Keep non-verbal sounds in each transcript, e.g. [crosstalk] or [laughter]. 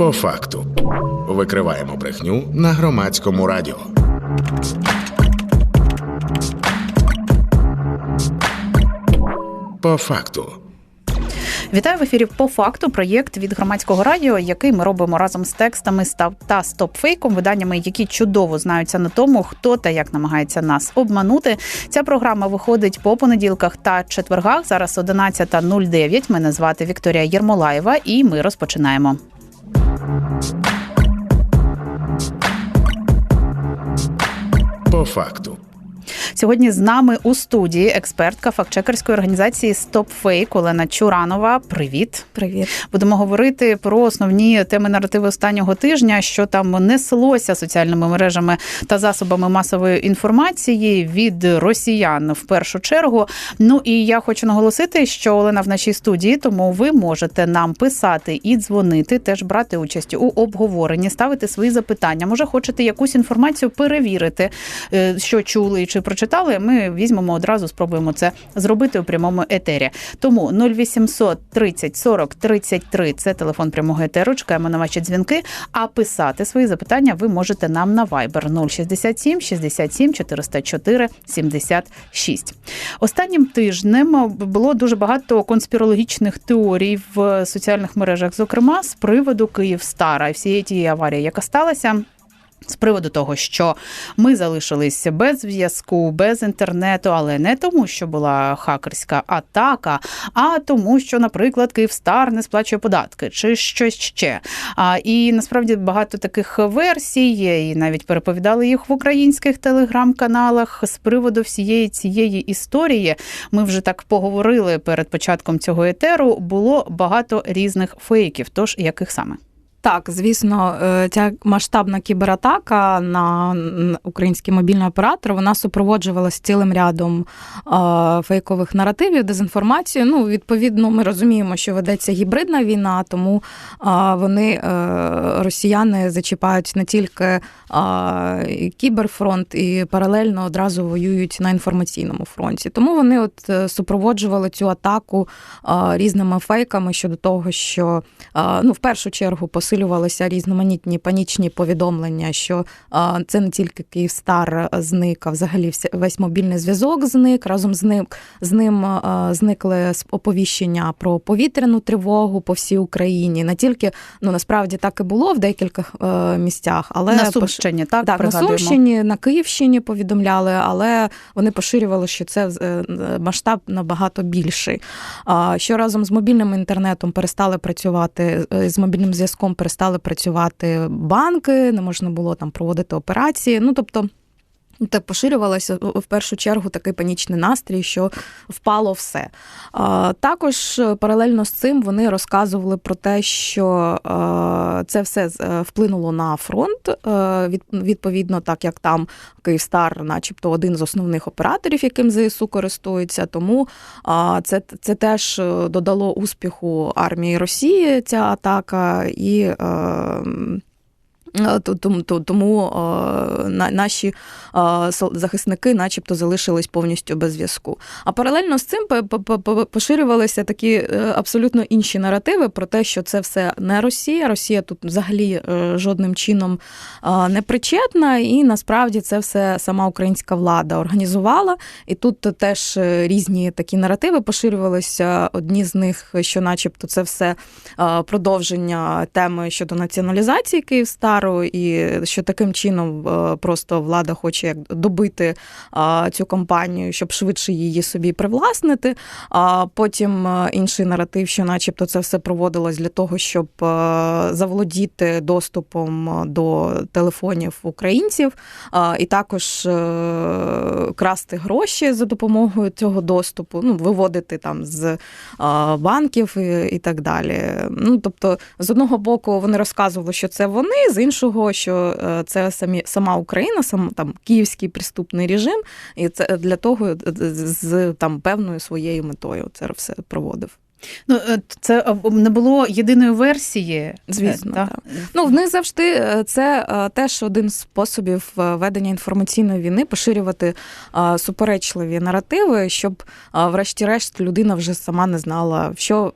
По факту викриваємо брехню на громадському радіо. По факту. Вітаю в ефірі по факту. Проєкт від громадського радіо, який ми робимо разом з текстами став та стопфейком, виданнями, які чудово знаються на тому, хто та як намагається нас обманути. Ця програма виходить по понеділках та четвергах. Зараз 11.09. Мене звати Вікторія Єрмолаєва, і ми розпочинаємо. По факту. Сьогодні з нами у студії експертка фактчекерської організації StopFake Олена Чуранова. Привіт, привіт. Будемо говорити про основні теми наративи останнього тижня, що там неслося соціальними мережами та засобами масової інформації від росіян в першу чергу. Ну і я хочу наголосити, що Олена в нашій студії, тому ви можете нам писати і дзвонити, теж брати участь у обговоренні, ставити свої запитання. Може, хочете якусь інформацію перевірити, е, що чули чи прочитали, ми візьмемо одразу, спробуємо це зробити у прямому етері. Тому 0800 30 40 33 – це телефон прямого етеру. Чекаємо на ваші дзвінки. А писати свої запитання ви можете нам на Viber 067 67 404 76. Останнім тижнем було дуже багато конспірологічних теорій в соціальних мережах, зокрема з приводу Київстара і всієї тієї аварії, яка сталася. З приводу того, що ми залишилися без зв'язку, без інтернету, але не тому, що була хакерська атака, а тому, що, наприклад, Київстар не сплачує податки чи щось ще. А і насправді багато таких версій є, і навіть переповідали їх в українських телеграм-каналах з приводу всієї цієї історії. Ми вже так поговорили перед початком цього етеру. Було багато різних фейків. Тож яких саме? Так, звісно, е, ця масштабна кібератака на український мобільний оператор вона супроводжувалася цілим рядом фейкових наративів, дезінформації. Ну, відповідно, ми розуміємо, що ведеться гібридна війна, тому вони е, росіяни зачіпають не тільки кіберфронт і паралельно одразу воюють на інформаційному фронті. Тому вони от е, супроводжували цю атаку різними фейками щодо того, що ну, в першу чергу посилювалися різноманітні панічні повідомлення, що це не тільки Київстар зник, а взагалі весь мобільний зв'язок зник. Разом з ним з ним зникли оповіщення про повітряну тривогу по всій Україні. Не тільки ну насправді так і було в декількох е, місцях, але на Сумщині, так, так на Сумщині, на Київщині повідомляли, але вони поширювали, що це е, масштаб набагато більший. Що разом з мобільним інтернетом перестали працювати е, з мобільним зв'язком перестали працювати банки, не можна було там проводити операції. Ну тобто. Так поширювалося в першу чергу такий панічний настрій, що впало все. Також е, паралельно з цим вони розказували про те, що е, це все е, вплинуло на фронт. Відповідно, так як там Київстар, начебто, один з основних операторів, яким ЗСУ користується. Тому це це теж додало успіху армії Росії ця атака і. Е, тому тому наші захисники, начебто, залишились повністю без зв'язку. А паралельно з цим поширювалися такі е, абсолютно інші наративи про те, що це все не Росія. Росія тут взагалі е, жодним чином не причетна, і насправді це все сама українська влада організувала. І тут теж різні такі наративи поширювалися. Одні з них, що, начебто, це все продовження теми щодо націоналізації Київстар. Болсонару, і що таким чином е, просто влада хоче як добити цю компанію, щоб швидше її собі привласнити. А потім е, інший наратив, що, начебто, це все проводилось для того, щоб е, заволодіти доступом до телефонів українців, і також красти гроші за допомогою цього доступу, ну виводити там з банків і так далі. Ну тобто, з одного боку, вони розказували, що це вони, з іншого іншого, що е, це самі сама Україна, сам там київський приступний режим, і це для того з там певною своєю метою це все проводив. Ну е, це е, не було єдиної версії. Звісно, Е, та? так. Ну, в них завжди це теж один з способів ведення інформаційної війни, поширювати суперечливі наративи, щоб, врешті-решт, людина вже сама не знала, в що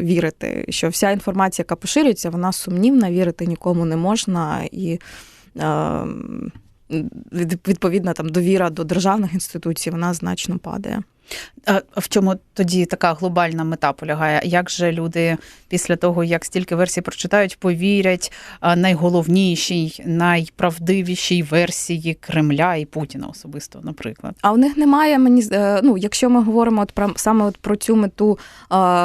вірити. Що вся інформація, яка поширюється, вона сумнівна, вірити нікому не можна і. е, від- там довіра до державних інституцій вона значно падає. А в чому тоді така глобальна мета полягає? Як же люди після того, як стільки версій прочитають, повірять найголовнішій, найправдивішій версії Кремля і Путіна особисто, наприклад? А у них немає мені е, ну, якщо ми говоримо от про саме от про цю мету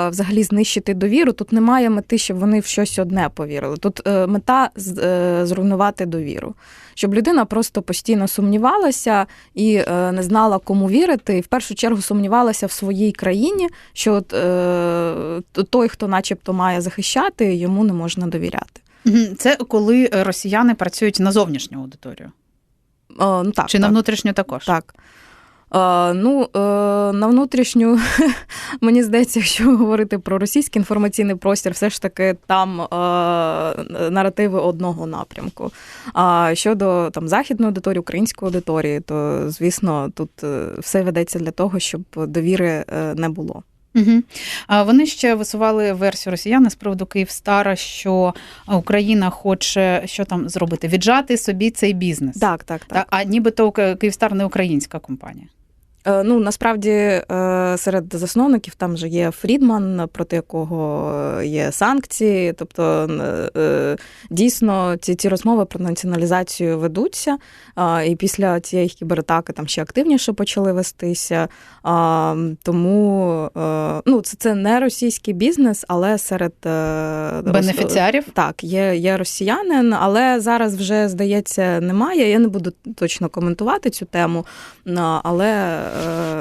взагалі знищити довіру, тут немає мети, щоб вони в щось одне повірили. Тут е, мета е, зруйнувати довіру, щоб людина просто постійно сумнівалася і не знала, кому вірити, і в першу чергу сумнівалася в своїй країні, що от, е, той, хто, начебто, має захищати, йому не можна довіряти. Це коли е, росіяни працюють на зовнішню аудиторію, О, ну, так, чи так. на внутрішню також? Так. Ну, е, на внутрішню, [laughs] мені здається, якщо говорити про російський інформаційний простір, все ж таки там е, наративи одного напрямку. А щодо там західної аудиторії, української аудиторії, то звісно, тут е, все ведеться для того, щоб довіри не було. Угу. А вони ще висували версію росіяни з приводу Київстара, що Україна хоче що там зробити? Віджати собі цей бізнес. Так, так, так. А нібито Ки- Київстар не українська компанія. Е, Ну, насправді е, серед засновників там же є Фрідман, проти якого є санкції. Тобто, е, дійсно, ці, ці розмови про націоналізацію ведуться. І після цієї кібератаки там ще активніше почали вестися. Тому ну, це, це не російський бізнес, але серед Бенефіціарів. так, є, є росіянин, але зараз вже, здається, немає. Я не буду точно коментувати цю тему. Але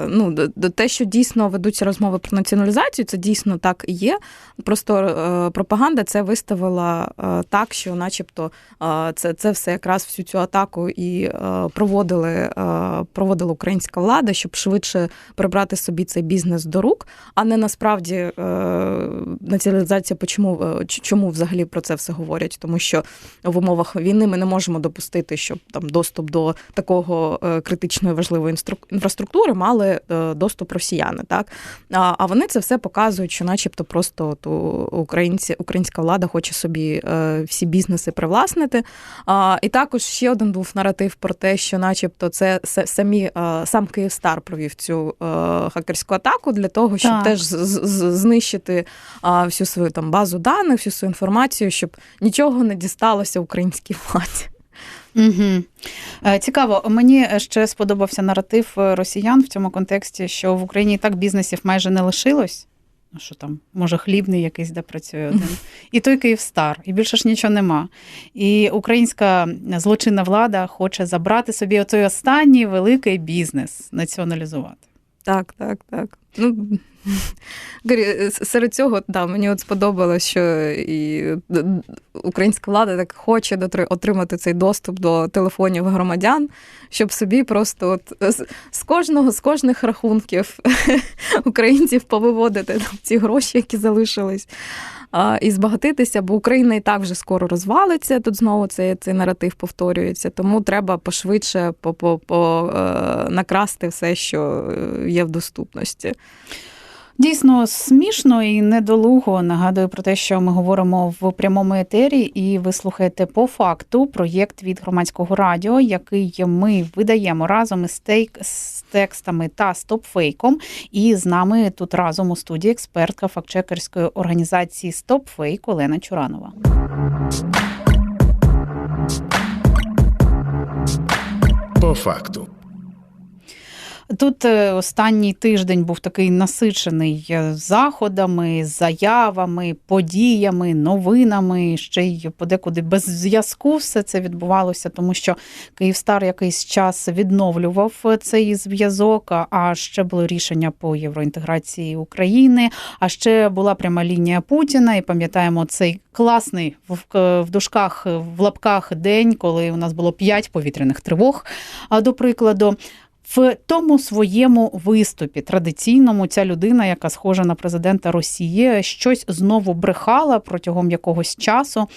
ну, д- д- те, що дійсно ведуться розмови про націоналізацію, це дійсно так і є. Просто е, пропаганда це виставила е, так, що, начебто, е, це, це все якраз всю цю атаку і е, проводили, е, проводила українська влада, щоб швидше прибрати собі цей бізнес до рук, а не насправді е, націоналізація. Почому е, чому взагалі про це все говорять? Тому що в умовах війни ми не можемо допустити, щоб там доступ до такого е, критичної важливої інстру- інфраструктури мали е, доступ росіяни. Так а, вони це все показують, що, начебто, просто от, українці, українська влада хоче собі е, всі бізнеси привласнити. І також ще один був наратив про те, що, начебто, це самі е, сам Київстар провів цю хакерську атаку для того, щоб Так. теж знищити всю свою там базу даних, всю свою інформацію, щоб нічого не дісталося українській владі. Угу. Цікаво, мені ще сподобався наратив е, росіян в цьому контексті, що в Україні і так бізнесів майже не лишилось. Ну, Що там, може, хлібний якийсь, де працює один. І той Київстар, і більше ж нічого нема. І українська злочинна влада хоче забрати собі оцей останній великий бізнес, націоналізувати. Так, так, так. Ну, [laughs] серед цього, да, мені от сподобалось, що і українська влада так хоче отримати цей доступ до телефонів громадян, щоб собі просто от з, кожного, з кожних рахунків [laughs] українців повиводити там, ці гроші, які залишились. І збагатитися, бо Україна і так вже скоро розвалиться. Тут знову цей, цей наратив повторюється. Тому треба пошвидше по, по, по, е, накрасти все, що е, є в доступності. Дійсно смішно і недолуго нагадую про те, що ми говоримо в прямому етері, і ви слухаєте по факту проєкт від громадського радіо, який ми видаємо разом із тейк з текстами та стопфейком. І з нами тут разом у студії експертка фактчекерської організації Стопфейк Олена Чуранова. По факту. Тут е, останній тиждень був такий насичений е, заходами, заявами, подіями, новинами. Ще й подекуди без зв'язку все це відбувалося, тому що Київстар якийсь час відновлював е, цей зв'язок. а- ще було рішення по євроінтеграції України. А ще була пряма лінія Путіна. І пам'ятаємо цей класний в дужках, в лапках день, коли у нас було п'ять повітряних тривог. До прикладу. В тому своєму виступі традиційному ця людина, яка схожа на президента Росії, щось знову брехала протягом якогось часу.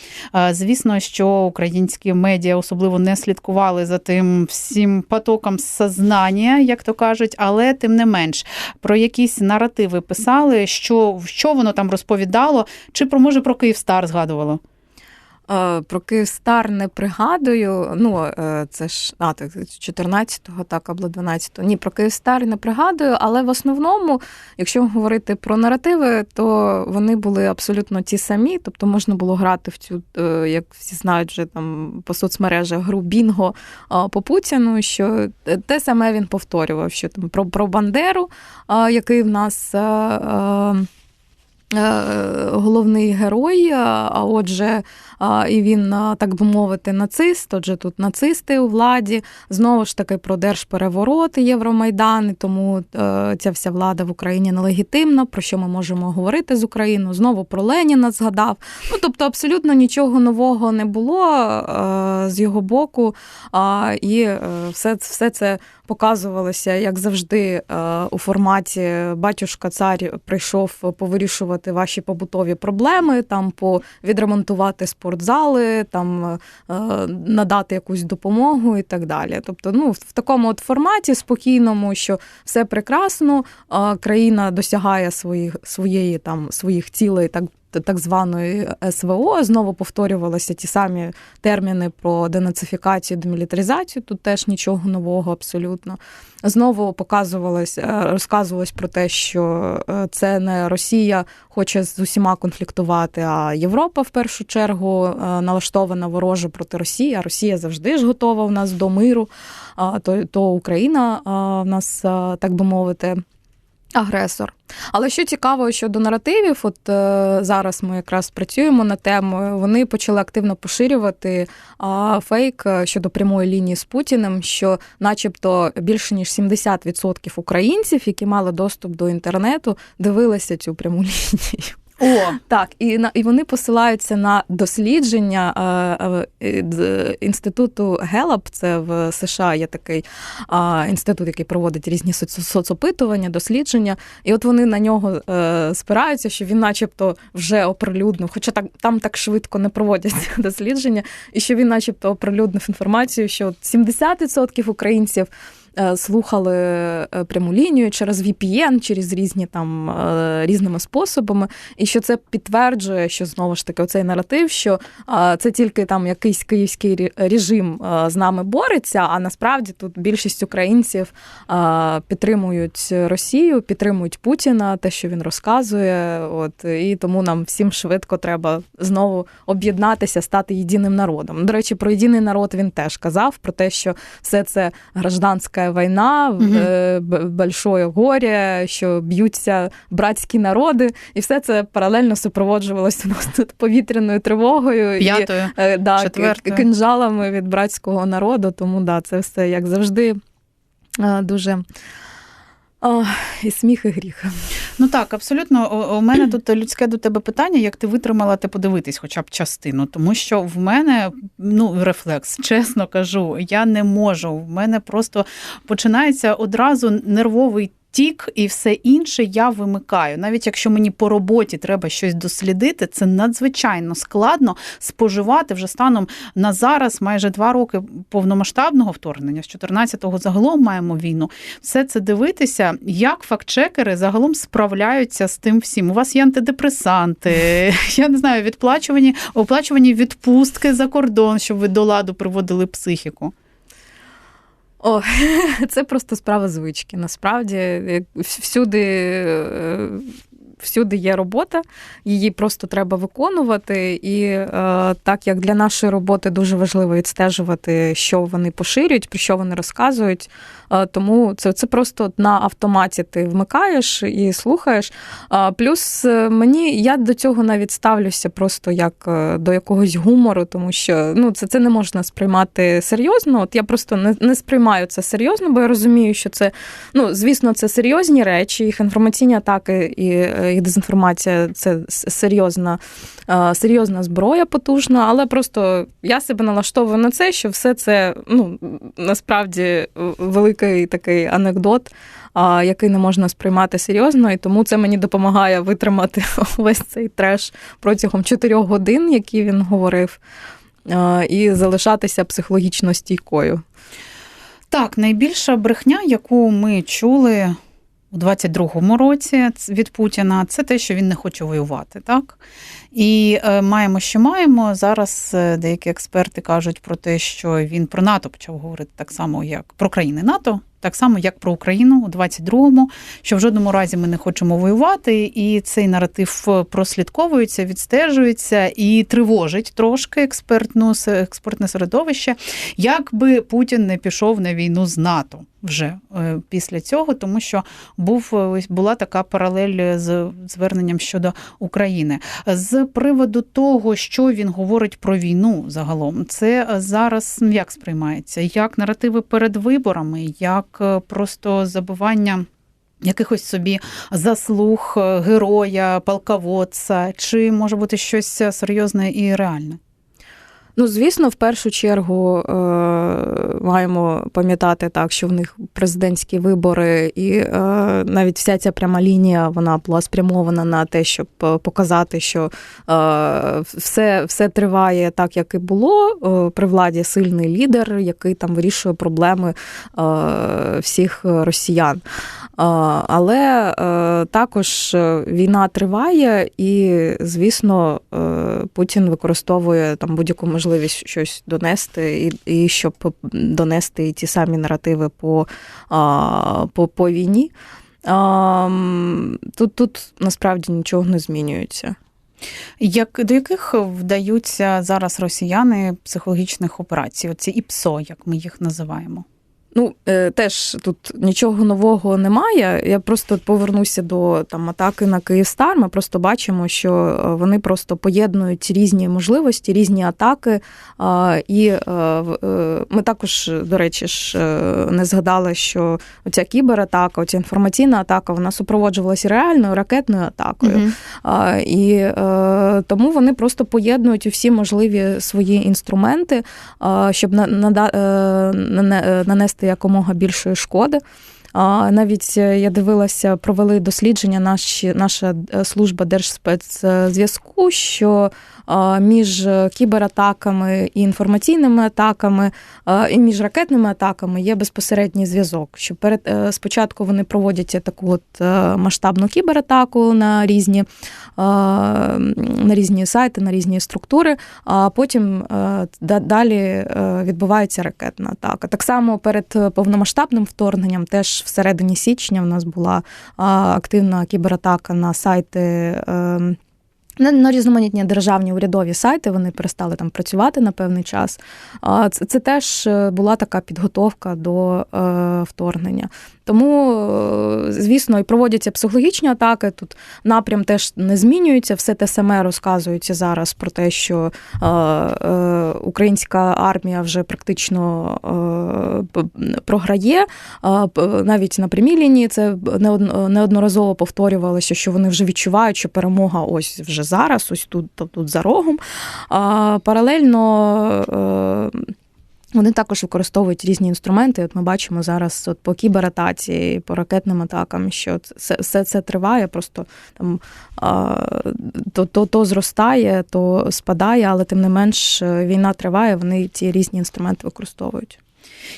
Звісно, що українські медіа особливо не слідкували за тим всім потоком сознання, як то кажуть, але тим не менш про якісь наративи писали, що, що воно там розповідало, чи про може про Київстар згадувало. Е, Про Київстар не пригадую. Ну, е, це ж а, так, 14-го, так, або 12-го. Ні, про Київстар не пригадую, але в основному, якщо говорити про наративи, то вони були абсолютно ті самі. Тобто можна було грати в цю, е, як всі знають, вже там по соцмережах гру Бінго по Путіну, що те саме він повторював, що там про, про Бандеру, який в нас. Е, е, е, Головний герой, а отже, і він, так би мовити, нацист. Отже, тут нацисти у владі. Знову ж таки про держпереворот Євромайдан, і тому е, ця вся влада в Україні нелегітимна. Про що ми можемо говорити з Україною? Знову про Леніна згадав. Ну тобто, абсолютно нічого нового не було е, з його боку. І е, все, все це показувалося, як завжди, е, у форматі батюшка цар прийшов повирішувати ваші побутові проблеми, там відремонтувати спортзали, там е, надати якусь допомогу і так далі. Тобто, ну в такому от форматі спокійному, що все прекрасно, країна досягає своїх своєї там своїх цілей, так. Так званої СВО знову повторювалися ті самі терміни про денацифікацію, демілітаризацію. Тут теж нічого нового абсолютно. Знову показувалось, е, розказувалось про те, що е, це не Росія хоче з усіма конфліктувати, а Європа в першу чергу е, налаштована вороже проти Росії. А Росія завжди ж готова в нас до миру. То, то Україна в нас, так би мовити. Агресор. Але що цікаво щодо наративів, от е, зараз ми якраз працюємо над темою. Вони почали активно поширювати е, фейк щодо прямої лінії з Путіним, що, начебто, більше ніж 70% українців, які мали доступ до інтернету, дивилися цю пряму [laughs] лінію. О, Так, і на і вони посилаються на дослідження е, е, інституту Гелап. Це в США є такий е, інститут, який проводить різні соц- соцопитування, дослідження. І от вони на нього е, спираються, що він, начебто, вже оприлюднив, хоча так там так швидко не проводяться [laughs] дослідження, і що він, начебто, оприлюднив інформацію, що от 70% українців. Е, Слухали е, пряму лінію через VPN, через різні там е, різними способами, і що це підтверджує, що знову ж таки оцей наратив, що це тільки там якийсь київський режим з нами бореться. А насправді тут більшість українців підтримують Росію, підтримують Путіна, те, що він розказує. От і тому нам всім швидко треба знову об'єднатися, стати єдиним народом. До речі, про єдиний народ він теж казав про те, що все це гражданська війна, война, угу. большое горе, що б'ються братські народи, і все це паралельно супроводжувалося у нас тут повітряною тривогою п'ятою. і е, да, кинжалами від братського народу. Тому да, це все як завжди е, дуже. О, і сміх, і гріх. Ну так, абсолютно. У- У мене тут людське до тебе питання, як ти витримала ти подивитись хоча б частину, тому що в мене ну рефлекс, [laughs] чесно кажу, я не можу. В мене просто починається одразу нервовий. Тік і все інше я вимикаю. Навіть якщо мені по роботі треба щось дослідити, це надзвичайно складно споживати вже станом на зараз майже два роки повномасштабного вторгнення. З 14-го загалом маємо війну. Все це дивитися, як фактчекери загалом справляються з тим всім. У вас є антидепресанти, [laughs] я не знаю, відплачувані оплачувані відпустки за кордон, щоб ви до ладу приводили психіку. О, [laughs] це просто справа звички. Насправді, всюди, е, всюди є робота, її просто треба виконувати. І е, так як для нашої роботи дуже важливо відстежувати, що вони поширюють, про що вони розказують. Тому це, це просто на автоматі ти вмикаєш і слухаєш. Плюс е, мені я до цього навіть ставлюся просто як е, до якогось гумору, тому що ну, це, це не можна сприймати серйозно. От я просто не, не сприймаю це серйозно, бо я розумію, що це, ну, звісно, це серйозні речі, їх інформаційні атаки і е, е, дезінформація це серйозна, серйозна зброя потужна, але просто я себе налаштовую на це, що все це ну, насправді великий такий анекдот, який не можна сприймати серйозно, і тому це мені допомагає витримати [laughs] весь цей треш протягом чотирьох годин, які він говорив, і залишатися психологічно стійкою. Так, найбільша брехня, яку ми чули у 22-му році від Путіна, це те, що він не хоче воювати, так? І е, маємо, що маємо. Зараз е, деякі експерти кажуть про те, що він про НАТО почав говорити так само, як про країни НАТО, так само, як про Україну у 22-му, що в жодному разі ми не хочемо воювати, і цей наратив прослідковується, відстежується і тривожить трошки експертну експертне середовище, якби Путін не пішов на війну з НАТО вже е, після цього, тому що був була така паралель з зверненням щодо України. З приводу того, що він говорить про війну загалом, це зараз як сприймається, як наративи перед виборами, як е, просто забування. Якихось собі заслуг е, героя, полководця, чи може бути щось серйозне і реальне? Ну, звісно, в першу чергу е, маємо пам'ятати так, що в них президентські вибори, і е, навіть вся ця пряма лінія вона була спрямована на те, щоб показати, що е, все все триває так, як і було. Е, при владі сильний лідер, який там вирішує проблеми е, всіх росіян. Але е, також війна триває, і, звісно, е, Путін використовує там будь-яку можливість щось донести, і і щоб донести ті самі наративи по, по, по війні. Тут, Тут насправді нічого не змінюється. Як до яких вдаються зараз росіяни психологічних операцій? Оці ІПСО, як ми їх називаємо? Ну, е, теж тут нічого нового немає. Я просто повернуся до там атаки на Київстар. Ми просто бачимо, що е, вони просто поєднують різні можливості, різні атаки. І е, ми також, до речі, ж не згадали, що оця кібератака, оця інформаційна атака, вона супроводжувалася реальною ракетною атакою. Угу. І тому вони просто поєднують усі можливі свої інструменти, щоб нанести якомога більшої шкоди. Навіть е, я дивилася, провели дослідження наші, наша е, служба Держспецзв'язку, що між кібератаками і інформаційними атаками, і між ракетними атаками є безпосередній зв'язок. Що перед е, спочатку вони проводять таку от масштабну кібератаку на різні на різні сайти, на різні структури, а потім далі відбувається ракетна атака. Так само перед повномасштабним вторгненням теж всередині січня в нас була активна кібератака на сайти. Ем, на різноманітні державні урядові сайти вони перестали там працювати на певний час. Це, це теж е, була така підготовка до е, вторгнення. Тому, е, звісно, і проводяться психологічні атаки. Тут напрям теж не змінюється. Все те саме розказується зараз про те, що е, е, українська армія вже практично е, програє. Навіть на прямій лінії це неодноразово повторювалося, що вони вже відчувають, що перемога ось вже зараз, ось тут, тут за рогом. Паралельно. Е, вони також використовують різні інструменти. От ми бачимо зараз от по кібератації, по ракетним атакам, що це все це триває, просто там то, то, то зростає, то спадає, але тим не менш війна триває. Вони ці різні інструменти використовують.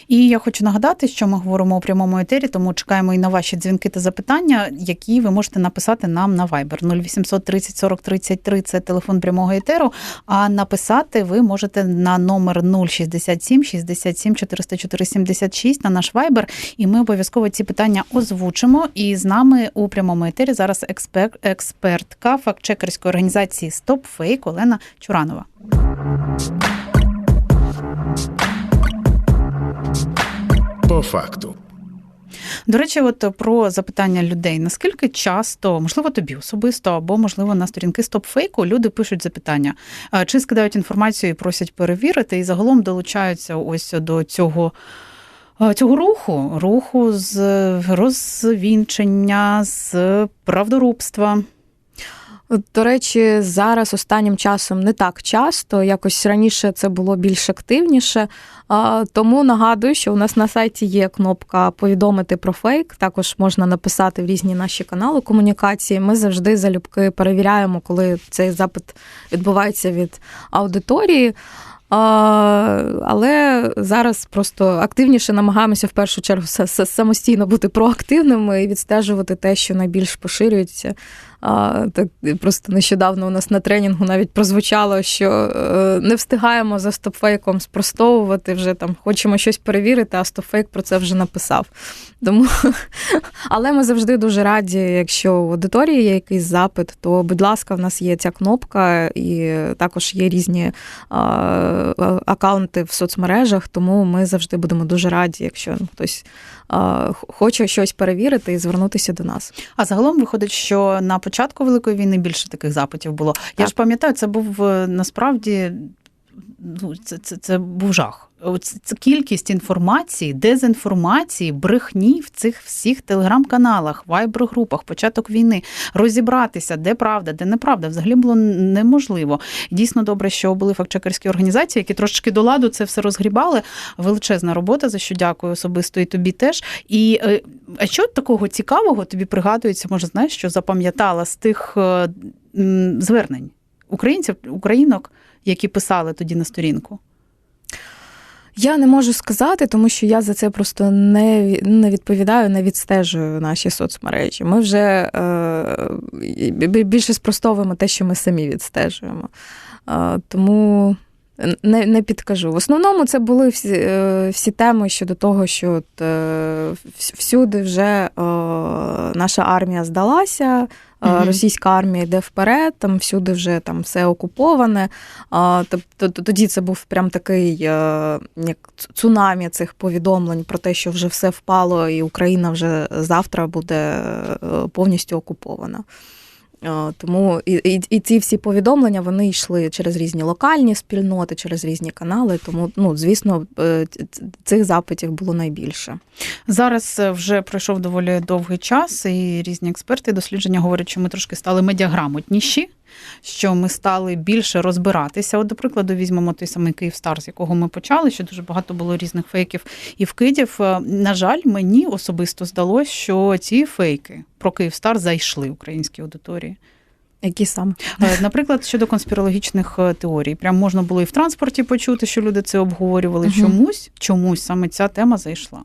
І я хочу нагадати, що ми говоримо у прямому етері, тому чекаємо і на ваші дзвінки та запитання, які ви можете написати нам на Viber 0800 30 40 33 – це телефон прямого етеру. А написати ви можете на номер 067 67 404 76 на наш Viber, і ми обов'язково ці питання озвучимо. І з нами у прямому етері зараз експерт, експертка фактчекерської організації StopFake Олена Чуранова. По факту. До речі, от про запитання людей: наскільки часто, можливо, тобі особисто, або, можливо, на сторінки стопфейку люди пишуть запитання, чи скидають інформацію і просять перевірити, і загалом долучаються ось до цього. Цього руху, руху з розвінчення, з правдорубства. От, До речі, зараз останнім часом не так часто, якось раніше це було більш активніше. Тому нагадую, що у нас на сайті є кнопка повідомити про фейк. Також можна написати в різні наші канали комунікації. Ми завжди залюбки перевіряємо, коли цей запит відбувається від аудиторії. Але зараз просто активніше намагаємося в першу чергу самостійно бути проактивними і відстежувати те, що найбільш поширюється. Так просто нещодавно у нас на тренінгу навіть прозвучало, що е, не встигаємо за стопфейком спростовувати вже там, хочемо щось перевірити, а стопфейк про це вже написав. Тому, [laughs] але ми завжди дуже раді, якщо в аудиторії є якийсь запит, то будь ласка, в нас є ця кнопка, і також є різні акаунти в соцмережах, тому ми завжди будемо дуже раді, якщо хтось хоче щось перевірити і звернутися до нас. А загалом виходить, що на початку Великої війни більше таких запитів було. Я Так. ж пам'ятаю, це був е, насправді ну, це, це, це був жах. Кількість інформації, дезінформації, брехні в цих всіх телеграм-каналах, вайбер-групах, початок війни, розібратися, де правда, де неправда, взагалі було неможливо. Дійсно добре, що були фактчекерські організації, які трошечки до ладу це все розгрібали. Величезна робота, за що дякую особисто і тобі теж. І е, а що такого цікавого тобі пригадується, може, знаєш, що запам'ятала з тих е, звернень українців, українок, які писали тоді на сторінку? Я не можу сказати, тому що я за це просто не, не відповідаю, не відстежую наші соцмережі. Ми вже е, більше спростовуємо те, що ми самі відстежуємо. Е, тому не, не підкажу. В основному це були всі, е, всі теми щодо того, що от, е, всюди вже е, наша армія здалася. Е. Російська армія йде вперед, там всюди вже там все окуповане. Тобто тоді це був прям такий е, як цунамі цих повідомлень про те, що вже все впало, і Україна вже завтра буде повністю окупована. Тому і, і, і ці всі повідомлення вони йшли через різні локальні спільноти, через різні канали. Тому, ну, звісно, е, цих запитів було найбільше. Зараз е, вже пройшов доволі довгий час, і різні експерти дослідження говорять, що ми трошки стали медіаграмотніші, що ми стали більше розбиратися. От, до прикладу, візьмемо той самий Київстар, з якого ми почали, що дуже багато було різних фейків і вкидів. Е, На жаль, мені особисто здалося, що ці фейки про Київстар зайшли українській аудиторії. Які саме? Е, Наприклад, щодо конспірологічних е, теорій, прям можна було і в транспорті почути, що люди це обговорювали. Мгм. Чомусь, чомусь саме ця тема зайшла.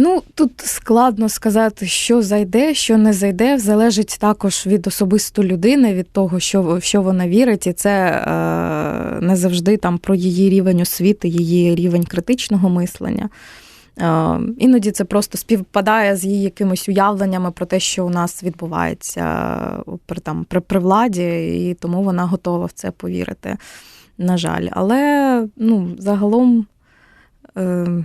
Ну, тут складно сказати, що зайде, що не зайде. Залежить також від особисто людини, від того, що, в що вона вірить, і це е, не завжди там про її рівень освіти, її рівень критичного мислення. Е, іноді це просто співпадає з її якимись уявленнями про те, що у нас відбувається при, там, при, при владі, і тому вона готова в це повірити. На жаль. Але ну, загалом. Е,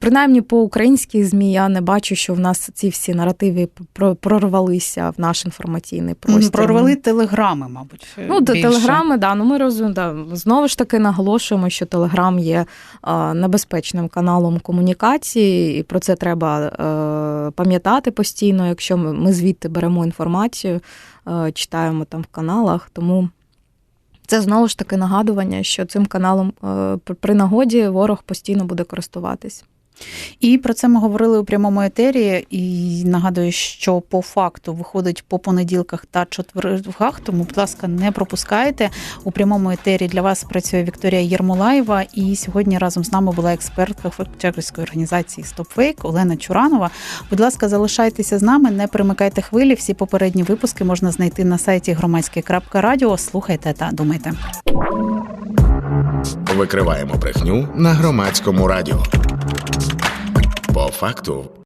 Принаймні по українській ЗМІ я не бачу, що в нас ці всі наративи про- прорвалися в наш інформаційний простір. Прорвали телеграми, мабуть. Ну, до більше. телеграми, да, ну ми розуміємо, да, знову ж таки наголошуємо, що телеграм є а, небезпечним каналом комунікації, і про це треба е, пам'ятати постійно, якщо ми, ми звідти беремо інформацію, е, читаємо там в каналах. Тому це знову ж таки нагадування, що цим каналом е, при нагоді ворог постійно буде користуватись. І про це ми говорили у прямому етері. І нагадую, що по факту виходить по понеділках та четвергах. Тому, будь ласка, не пропускайте. У прямому етері для вас працює Вікторія Єрмолаєва. І сьогодні разом з нами була експертка фактчекерської організації StopFake Олена Чуранова. Будь ласка, залишайтеся з нами, не перемикайте хвилі. Всі попередні випуски можна знайти на сайті громадське.радіо. Слухайте та думайте. Викриваємо брехню на громадському радіо. По факту